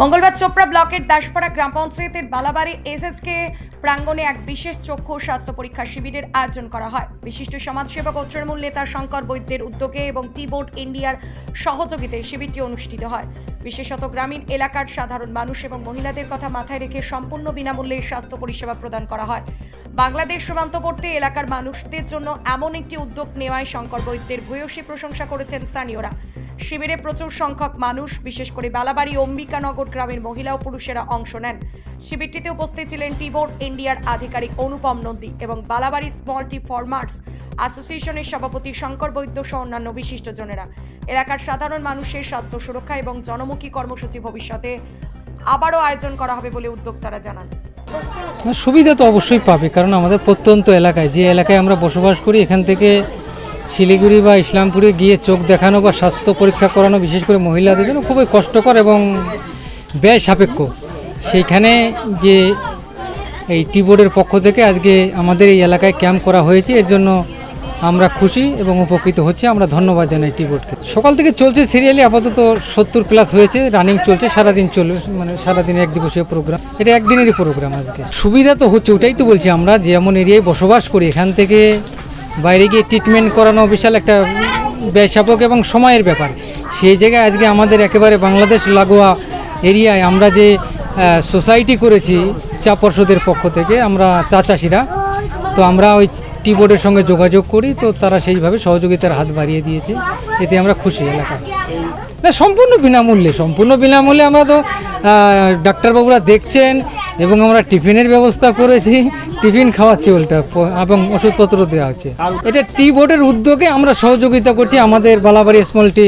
মঙ্গলবার চোপড়া ব্লকের দাসপাড়া গ্রাম পঞ্চায়েতের বালাবাড়ি এসএসকে প্রাঙ্গণে এক বিশেষ চক্ষু স্বাস্থ্য পরীক্ষা শিবিরের আয়োজন করা হয়। বিশিষ্ট সমাজসেবক ও তৃণমূল নেতা শঙ্কর বৈদ্যের উদ্যোগে এবং টি বোর্ড ইন্ডিয়ার সহযোগিতায় শিবিরটি অনুষ্ঠিত হয়। বিশেষত গ্রামীণ এলাকার সাধারণ মানুষ এবং মহিলাদের কথা মাথায় রেখে সম্পূর্ণ বিনামূল্যে স্বাস্থ্য পরিষেবা প্রদান করা হয়। বাংলাদেশ সীমান্তবর্তী এলাকার মানুষদের জন্য এমন একটি উদ্যোগ নেওয়ায় শঙ্কর বৈদ্যের ভূয়সী প্রশংসা করেছেন স্থানীয়রা। শিবিরে প্রচুর সংখ্যক মানুষ, বিশেষ করে বালাবাড়ি, অম্বিকানগর গ্রামের মহিলা ও পুরুষেরা অংশ নেন। শিবিরটিতে উপস্থিত ছিলেন টিবোর্ড ইন্ডিয়ার আধিকারিক অনুপম নন্দী এবং বালাবাড়ি স্মল টি ফার্মার্স অ্যাসোসিয়েশনের সভাপতি শঙ্কর বৈদ্য সহ অন্যান্য বিশিষ্টজনেরা এলাকার সাধারণ মানুষের স্বাস্থ্য সুরক্ষা এবং জনমুখী কর্মসূচি ভবিষ্যতে আবারও আয়োজন করা হবে বলে উদ্যোক্তারা জানান। সুবিধা তো অবশ্যই পাবে, কারণ আমাদের প্রত্যন্ত এলাকায়, যে এলাকায় আমরা বসবাস করি, এখান থেকে শিলিগুড়ি বা ইসলামপুরে গিয়ে চোখ দেখানো বা স্বাস্থ্য পরীক্ষা করানো, বিশেষ করে মহিলাদের জন্য খুবই কষ্টকর এবং ব্যয় সাপেক্ষ। সেইখানে যে এই টি বোর্ডের পক্ষ থেকে আজকে আমাদের এই এলাকায় ক্যাম্প করা হয়েছে, এর জন্য আমরা খুশি এবং উপকৃত হচ্ছে। আমরা ধন্যবাদ জানাই টি বোর্ডকে সকাল থেকে চলছে সিরিয়ালি, আপাতত সত্তর প্লাস হয়েছে, রানিং চলছে, সারাদিন চলবে মানে সারাদিন এক দিবসীয় প্রোগ্রাম। এটা একদিনেরই প্রোগ্রাম আজকে। সুবিধা তো হচ্ছে, ওটাই তো বলছি আমরা যেমন এরিয়ায় বসবাস করি, এখান থেকে বাইরে গিয়ে ট্রিটমেন্ট করানো বিশাল একটা ব্যয়সাপক এবং সময়ের ব্যাপার। সেই জায়গায় আজকে আমাদের একেবারে বাংলাদেশ লাগোয়া এরিয়ায় আমরা যে সোসাইটি করেছি চা পর্ষদের পক্ষ থেকে, আমরা চা চাষিরা, তো আমরা ওই টি বোর্ডের সঙ্গে যোগাযোগ করি, তো তারা সেইভাবে সহযোগিতার হাত বাড়িয়ে দিয়েছে। এতে আমরা খুশি এলাকায় না, সম্পূর্ণ বিনামূল্যে সম্পূর্ণ বিনামূল্যে আমরা তো ডাক্তারবাবুরা দেখছেন এবং আমরা টিফিনের ব্যবস্থা করেছি। টিফিন খাওয়াচ্ছি উল্টা এবং ওষুধপত্র দেওয়া হচ্ছে। এটা টি বোর্ডের উদ্যোগে আমরা সহযোগিতা করছি। আমাদের Balabari small tea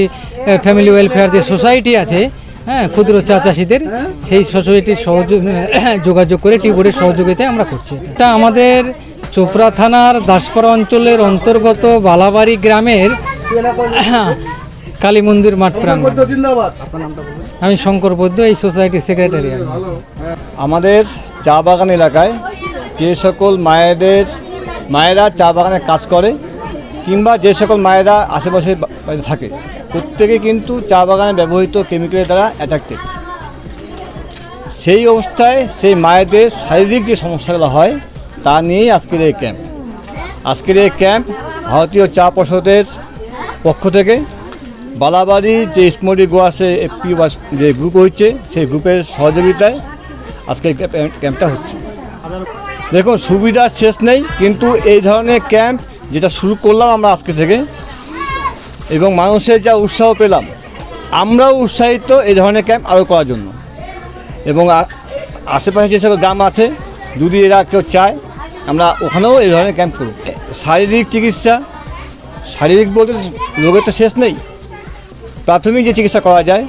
family welfare যে সোসাইটি আছে হ্যাঁ ক্ষুদ্র চা চাষিদের সেই সোসাইটির সহযোগ যোগাযোগ করে টি বোর্ডের সহযোগিতায় আমরা করছি এটা। আমাদের চোপড়া থানার দাসপাড়া অঞ্চলের অন্তর্গত বালাবাড়ি গ্রামের কালী মন্দির মাঠ প্রাঙ্গণ। আমি শঙ্কর বৈদ্য এই সোসাইটির সেক্রেটারি আমাদের চা বাগান এলাকায় যে সকল মায়েদের মায়েরা চা বাগানে কাজ করে কিংবা যে সকল মায়েরা আশেপাশে থাকে প্রত্যেকে কিন্তু চা বাগানে ব্যবহৃত কেমিক্যালের দ্বারা অ্যাট্রাক্টেড সেই অবস্থায় সেই মায়েদের শারীরিক যে সমস্যাগুলো হয় তা নিয়েই আজকের এই ক্যাম্প আজকের এই ক্যাম্প ভারতীয় চা পর্ষদের পক্ষ থেকে বালাবাড়ি যে স্মরি গোয়াসে এফপি যে গ্রুপ হচ্ছে সেই গ্রুপের সহযোগিতায় আজকে ক্যাম্পটা হচ্ছে। দেখুন সুবিধার শেষ নেই, কিন্তু এই ধরনের ক্যাম্প যেটা শুরু করলাম আমরা আজকে থেকে, এবং মানুষের যা উৎসাহ পেলাম, আমরাও উৎসাহিত এই ধরনের ক্যাম্প আরও করার জন্য। এবং আশেপাশে যে সকল গ্রাম আছে, যদি এরা কেউ চায়, আমরা ওখানেও এই ধরনের ক্যাম্প করব। শারীরিক চিকিৎসা, শারীরিক বলতে রোগের তো শেষ নেই প্রাথমিক যে চিকিৎসা করা যায়,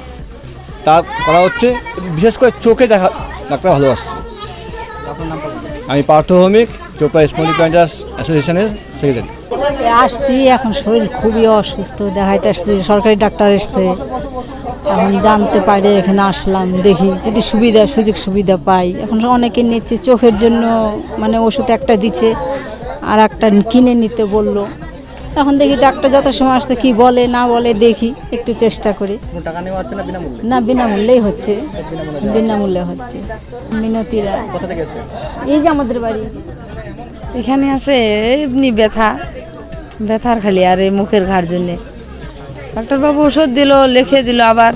তা করা হচ্ছে। বিশেষ করে চোখে দেখা, ডাক্তার ভালোবাসছে। আমি পার্থ ভৌমিক, চোপড়া স্মলি প্ল্যান্টার্স অ্যাসোসিয়েশনের সেক্রেটারি। আসছি, এখন শরীর খুবই অসুস্থ, দেখাইতে আসছি সরকারি ডাক্তার এসছে। এখন জানতে পারে, এখানে আসলাম, দেখি যদি সুবিধা, সুযোগ সুবিধা পাই। এখন অনেকে নিচ্ছে, চোখের জন্য মানে ওষুধ একটা দিচ্ছে, আর একটা কিনে নিতে বলল। এখন দেখি ডাক্তার যত সময় আসছে কি বলে না বলে দেখি একটু চেষ্টা করি। না বিনামূল্যেই হচ্ছে। বিনামূল্যে হচ্ছে। মিনতিরা। এই যে আমাদের বাড়ি। এখানে আসে এমনি ব্যথা। ব্যথার খালি আর এই মুখের ঘাড় জন্যে। ডাক্তারবাবু ওষুধ দিল লিখে দিল আবার।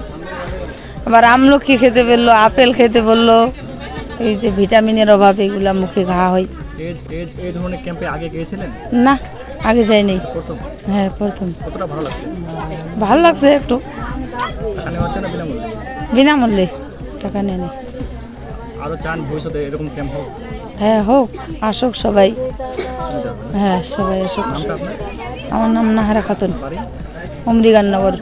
আবার আমলকি খেতে বলল আপেল খেতে বলল। এই যে ভিটামিনের অভাব এগুলো মুখে ঘা হয়। না। আগে যাইনি হ্যাঁ প্রথম। ভালো লাগছে? একটু। বিনামূল্যে? টাকা নেই নি। আরও চান ভবিষ্যতে এরকম ক্যাম্প হোক? হ্যাঁ হোক আসুক সবাই। হ্যাঁ সবাই আসুক। আমার নাম নাহারা খাতুন। অমরিগাননগর